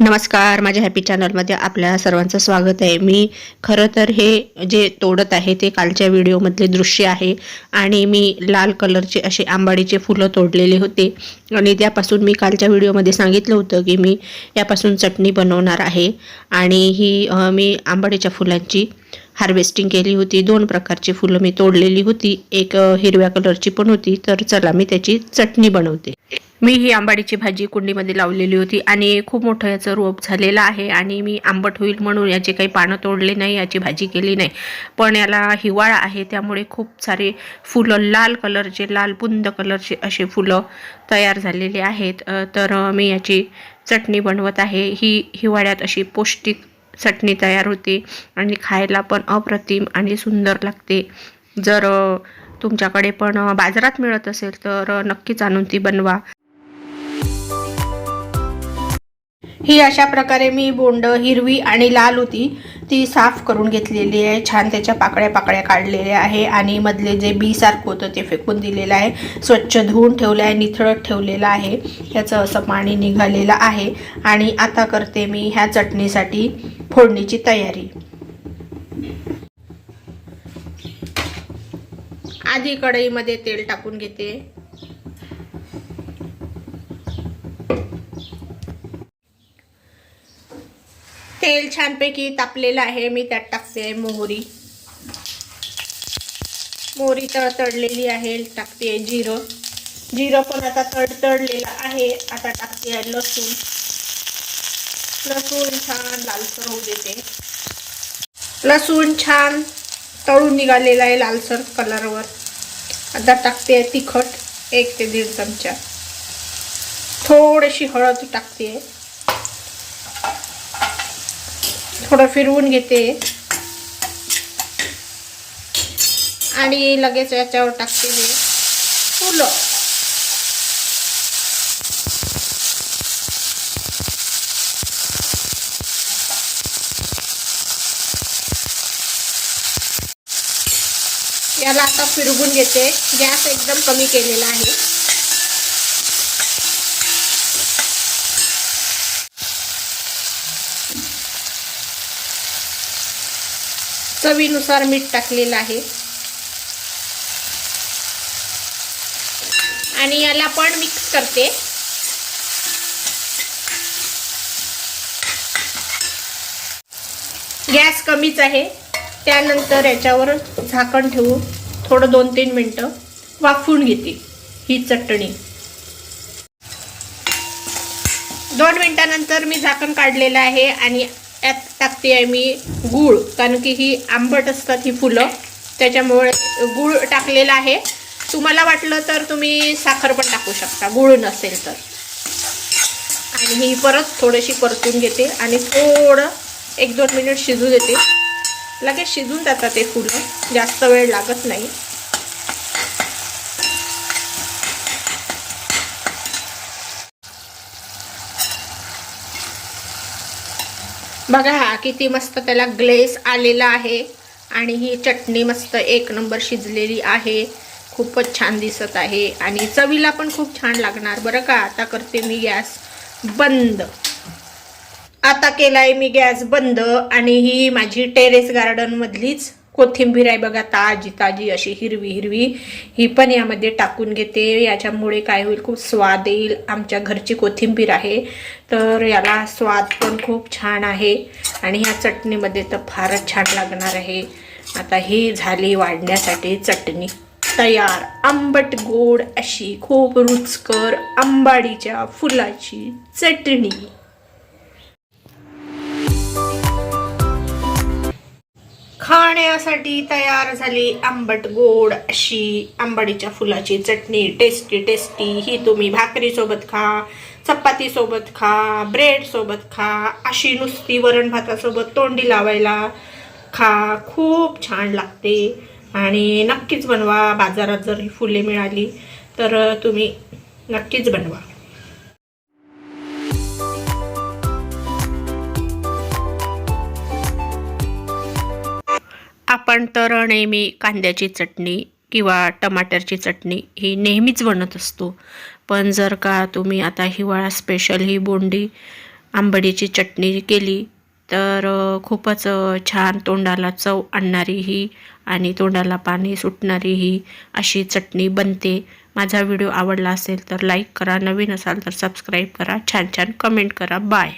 नमस्कार माझ्या हॅपी चॅनलमध्ये आपल्या सर्वांचं स्वागत आहे. मी खरं तर हे जे तोडत आहे ते कालच्या व्हिडिओमधले दृश्य आहे आणि मी लाल कलरचे असे आंबाडीचे फुलं तोडलेले होते आणि त्यापासून मी कालच्या व्हिडिओमध्ये सांगितलं होतं की मी यापासून चटणी बनवणार आहे आणि ही मी आंबाडीच्या फुलांची हार्वेस्टिंग केली होती. दोन प्रकारची फुलं मी तोडलेली होती. एक हिरव्या कलरची पण होती. तर चला मी त्याची चटणी बनवते. मी ही आंबाडीची भाजी कुंडीमध्ये लावलेली होती आणि खूप मोठं याचं रोप झालेलं आहे आणि मी आंबट होईल म्हणून याचे काही पानं तोडले नाही याची भाजी केली नाही. पण याला हिवाळा आहे त्यामुळे खूप सारे फुलं लाल कलरचे लाल बुंद कलरचे असे फुलं तयार झालेले आहेत. तर मी याची चटणी बनवत आहे. ही हिवाळ्यात अशी पौष्टिक चटणी तयार होते आणि खायला पण अप्रतिम आणि सुंदर लागते. जर तुमच्याकडे पण बाजारात मिळत असेल तर नक्कीच आणून ती बनवा. ही अशा प्रकारे मी बोंड हिरवी आणि लाल होती ती साफ करून घेतलेली आहे. छान त्याच्या पाकळ्या पाकळ्या काढलेल्या आहे आणि मधले जे बी सारखं होतं ते फेकून दिलेलं आहे. स्वच्छ धुवून ठेवलं आहे निथळत ठेवलेलं आहे. ह्याचं असं पाणी निघालेलं आहे आणि आता करते मी ह्या चटणीसाठी फोडणीची तयारी. आधी कढईमध्ये तेल टाकून घेते. तेल छानपैकी तापलेलं आहे. मी त्यात टाकते मोहरी. मोहरी तडतडलेली आहे. टाकते जिरं. जिरं पण आता तडतडलेलं आहे. आता टाकते लसूण. लसूण छान लालसर होऊ देते. लसूण छान तळून निघालेला आहे लालसर कलरवर. आता टाकते तिखट एक ते दीड चमचा. थोडीशी हळद टाकते. थोडं फिरवून घेते. आणि लगेच याच्यावर टाकते हे. फुलं. याला आता फिरवून घेते. गॅस एकदम कमी केलेला आहे. चवीनुसार मीठ टाकलेलं आहे. आणि याला पण मिक्स करते. गॅस कमीच आहे. त्यानंतर याच्यावर झाकण ठेवून थोडं दोन तीन मिनटं वाफवून घेते ही चटणी. दोन मिनटानंतर मी झाकण काढलेलं आहे आणि यात टाकते आहे मी गूळ कारण की ही आंबट असतात ही फुलं. त्याच्यामुळे गूळ टाकलेला आहे. तुम्हाला वाटलं तर तुम्ही साखर पण टाकू शकता गूळ नसेल तर. आणि ही परत थोडीशी परतून घेते आणि थोडं एक दोन मिनिट शिजू देते. लगेच शिजून जातात ते फुलं जास्त वेळ लागत नाही. बघा हा किती मस्त त्याला ग्लेस आलेला आहे. आणि ही चटणी मस्त एक नंबर शिजलेली आहे. खूपच छान दिसत आहे. आणि चवीला पण खूप छान लागणार. बरं का? आता करते मी गॅस बंद. आता केलाय मी गॅस बंद. आणि ही माझी टेरेस गार्डनमधलीच कोथिंबीर आहे बघा ताजी ताजी अशी हिरवी हिरवी. ही पण यामध्ये टाकून घेते. याच्यामुळे काय होईल खूप स्वाद येईल. आमच्या घरची कोथिंबीर आहे. तर याला स्वाद पण खूप छान आहे. आणि ह्या चटणीमध्ये तर फारच छान लागणार आहे. आता ही झाली वाढण्यासाठी चटणी. तयार आंबट गोड अशी खूप रुचकर आंबाडीच्या फुलाची चटणी. खाण्यासाठी तयार झाली आंबट गोड अशी आंबाडीच्या फुलाची चटणी. टेस्टी टेस्टी ही तुम्ही भाकरीसोबत खा चपातीसोबत खा ब्रेडसोबत खा अशी नुसती वरण भातासोबत तोंडी लावायला खा. खूप छान लागते. आणि नक्कीच बनवा. बाजारात जर ही फुले मिळाली तर तुम्ही नक्कीच बनवा. आपण तर नेहमी कांद्याची चटणी किंवा टमाटरची चटणी ही नेहमीच बनत असतो. पण जर का तुम्ही आता हिवाळा स्पेशल ही बोंडी आंबडीची चटणी केली तर खूपच छान तोंडाला चव आणणारी ही आणि तोंडाला पाणी सुटणारी ही अशी चटणी बनते. माझा व्हिडिओ आवडला असेल तर लाईक करा नवीन असाल तर सबस्क्राईब करा छान छान कमेंट करा. बाय